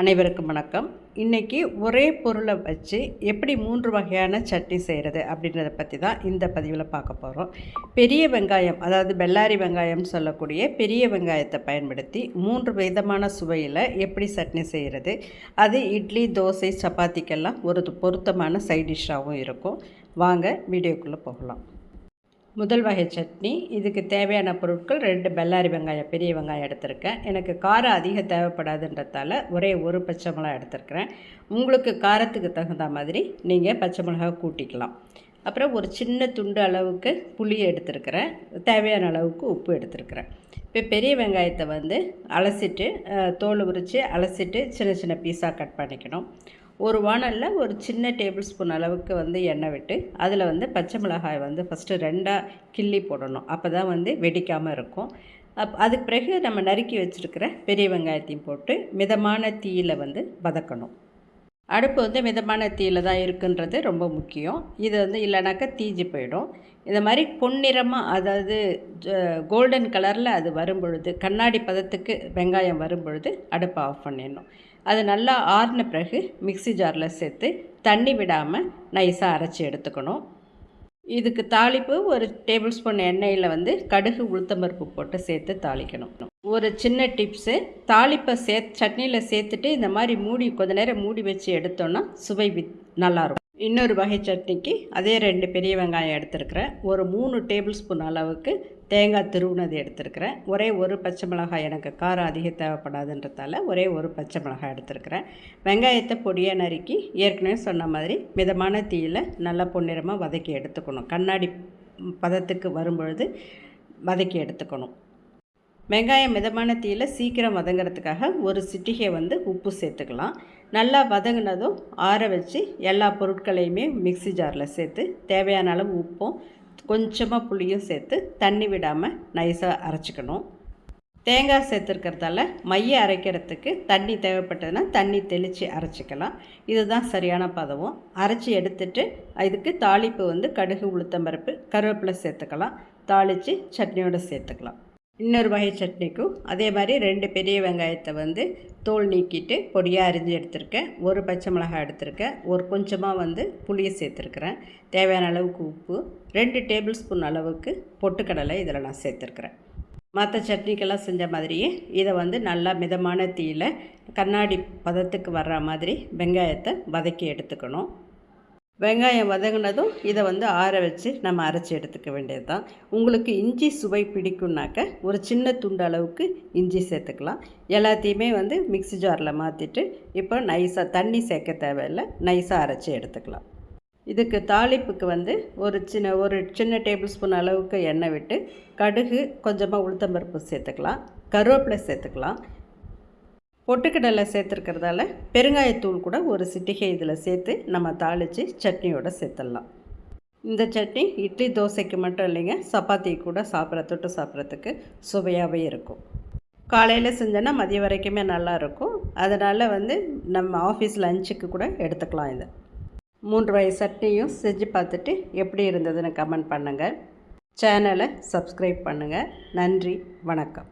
அனைவருக்கும் வணக்கம். இன்றைக்கி ஒரே பொருளை வச்சு எப்படி மூன்று வகையான சட்னி செய்கிறது அப்படின்றத பற்றி தான் இந்த பதிவில் பார்க்க போகிறோம் பெரிய வெங்காயம் அதாவது பெல்லாரி வெங்காயம்னு சொல்லக்கூடிய பெரிய வெங்காயத்தை பயன்படுத்தி மூன்று விதமான சுவையில் எப்படி சட்னி செய்கிறது அது இட்லி தோசை சப்பாத்திக்கெல்லாம் ஒரு பொருத்தமான சைட் டிஷ்ஷாகவும் இருக்கும். வாங்க வீடியோக்குள்ளே போகலாம். முதல் வகை சட்னி. இதுக்கு தேவையான பொருட்கள் ரெண்டு. பெல்லாரி வெங்காயம் பெரிய வெங்காயம் எடுத்திருக்கேன். எனக்கு காரம் அதிகம் தேவைப்படாதுன்றதால ஒரே ஒரு பச்சை மிளகா எடுத்திருக்கிறேன். உங்களுக்கு காரத்துக்கு தகுந்த மாதிரி நீங்கள் பச்சை மிளகா கூட்டிக்கலாம். அப்புறம் ஒரு சின்ன துண்டு அளவுக்கு புளி எடுத்துருக்கிறேன். தேவையான அளவுக்கு உப்பு எடுத்துருக்கிறேன். இப்போ பெரிய வெங்காயத்தை வந்து அலசிட்டு தோல் உரித்து அலசிட்டு சின்ன சின்ன பீஸாக கட் பண்ணிக்கணும். ஒரு வானலில் ஒரு சின்ன டேபிள் ஸ்பூன் அளவுக்கு வந்து எண்ணெய் விட்டு அதில் வந்து பச்சை மிளகாய் வந்து ஃபஸ்ட்டு ரெண்டாக கிள்ளி போடணும். அப்போ தான் வந்து வெடிக்காமல் இருக்கும். அப் அதுக்கு பிறகு நம்ம நறுக்கி வச்சுருக்கிற பெரிய வெங்காயத்தையும் போட்டு மிதமான தீயில் வந்து வதக்கணும். அடுப்பு வந்து மிதமான தீயில் தான் இருக்குன்றது ரொம்ப முக்கியம். இது வந்து இல்லைனாக்கா தீஞ்சு போயிடும். இந்த மாதிரி பொன்னிறமாக அதாவது கோல்டன் கலரில் அது வரும் பொழுது கண்ணாடி பதத்துக்கு வெங்காயம் வரும் பொழுது அடுப்பை ஆஃப் பண்ணிடணும். அது நல்லா ஆறின பிறகு மிக்சி ஜாரில் சேர்த்து தண்ணி விடாமல் நைஸாக அரைச்சி எடுத்துக்கணும். இதுக்கு தாளிப்பு ஒரு டேபிள் ஸ்பூன் எண்ணெயில் வந்து கடுகு உளுத்தம்பருப்பு போட்டு சேர்த்து தாளிக்கணும். ஒரு சின்ன டிப்ஸு தாளிப்பை சே சட்னியில் சேர்த்துட்டு இந்த மாதிரி மூடி கொஞ்ச நேரம் மூடி வச்சு எடுத்தோன்னா சுவை வித் நல்லாயிருக்கும் இன்னொரு வகை சட்னிக்கு அதே ரெண்டு பெரிய வெங்காயம் எடுத்துருக்கிறேன். ஒரு மூணு டேபிள் ஸ்பூன் அளவுக்கு தேங்காய் திருவுனது எடுத்துருக்கிறேன். ஒரே ஒரு பச்சை மிளகாய் எனக்கு காரம் அதிகம் தேவைப்படாதுன்றதால ஒரே ஒரு பச்சை மிளகாய் எடுத்துருக்கிறேன். வெங்காயத்தை பொடியாக நறுக்கி ஏற்கனவே சொன்ன மாதிரி மிதமான தீயில் நல்லா பொன்னிறமாக வதக்கி எடுத்துக்கணும். கண்ணாடி பதத்துக்கு வரும்பொழுது வதக்கி எடுத்துக்கணும். வெங்காயம் மிதமான தீயில் சீக்கிரம் வதங்கிறதுக்காக ஒரு சிட்டிகை வந்து உப்பு சேர்த்துக்கலாம். நல்லா வதங்கினதும் ஆற வச்சு எல்லா பொருட்களையுமே மிக்சி ஜாரில் சேர்த்து தேவையான அளவு உப்பும் கொஞ்சமாக புளியும் சேர்த்து தண்ணி விடாமல் நைஸாக அரைச்சிக்கணும். தேங்காய் சேர்த்துருக்கிறதால மைய அரைக்கிறதுக்கு தண்ணி தேவைப்பட்டதுன்னா தண்ணி தெளித்து அரைச்சிக்கலாம். இதுதான் சரியான பதவும். அரைச்சி எடுத்துட்டு இதுக்கு தாளிப்பு வந்து கடுகு உளுத்தம்பருப்பு கருவேப்பிலை சேர்த்துக்கலாம். தாளித்து சட்னியோடு சேர்த்துக்கலாம். இன்னொரு வகை சட்னிக்கும் அதே மாதிரி ரெண்டு பெரிய வெங்காயத்தை வந்து தோல் நீக்கிட்டு பொடியாக அரிஞ்சு எடுத்திருக்கேன். ஒரு பச்சை மிளகாய் எடுத்திருக்கேன். ஒரு கொஞ்சமாக வந்து புளியை சேர்த்துருக்குறேன். தேவையான அளவுக்கு உப்பு ரெண்டு டேபிள் ஸ்பூன் அளவுக்கு பொட்டுக்கடலை இதில் நான் சேர்த்துருக்குறேன். மற்ற சட்னிக்கெல்லாம் செஞ்ச மாதிரியே இதை வந்து நல்லா மிதமான தீயில் கண்ணாடி பதத்துக்கு வர்ற மாதிரி வெங்காயத்தை வதக்கி எடுத்துக்கணும். வெங்காயம் வதங்கினதும் இதை வந்து ஆற வச்சு நம்ம அரைச்சி எடுத்துக்க வேண்டியது தான் உங்களுக்கு இஞ்சி சுவை பிடிக்கும்னாக்க ஒரு சின்ன துண்டு அளவுக்கு இஞ்சி சேர்த்துக்கலாம். எல்லாத்தையுமே வந்து மிக்சி ஜாரில் மாற்றிட்டு இப்போ நைஸாக தண்ணி சேர்க்க தேவையில்லை நைஸாக அரைச்சி எடுத்துக்கலாம். இதுக்கு தாளிப்புக்கு வந்து ஒரு சின்ன ஒரு சின்ன டேபிள் ஸ்பூன் அளவுக்கு எண்ணெய் விட்டு கடுகு கொஞ்சமாக உளுத்தம்பருப்பு சேர்த்துக்கலாம். கருவேப்பிலை சேர்த்துக்கலாம். பொட்டுக்கடலை சேர்த்துருக்கிறதால பெருங்காயத்தூள் கூட ஒரு சிட்டிகை இதில் சேர்த்து நம்ம தாளித்து சட்னியோடு சேர்த்துடலாம். இந்த சட்னி இட்லி தோசைக்கு மட்டும் இல்லைங்க சப்பாத்தி கூட சாப்பிட்ற தொட்டு சாப்பிட்றதுக்கு சுவையாகவே இருக்கும். காலையில் செஞ்சோன்னா மதியம் வரைக்குமே நல்லாயிருக்கும் அதனால் வந்து நம்ம ஆஃபீஸ் லஞ்சுக்கு கூட எடுத்துக்கலாம் இதை. மூன்று வயசு சட்னியும் செஞ்சு பார்த்துட்டு எப்படி இருந்ததுன்னு கமெண்ட் பண்ணுங்கள் சேனலை சப்ஸ்கிரைப் பண்ணுங்கள் நன்றி வணக்கம்.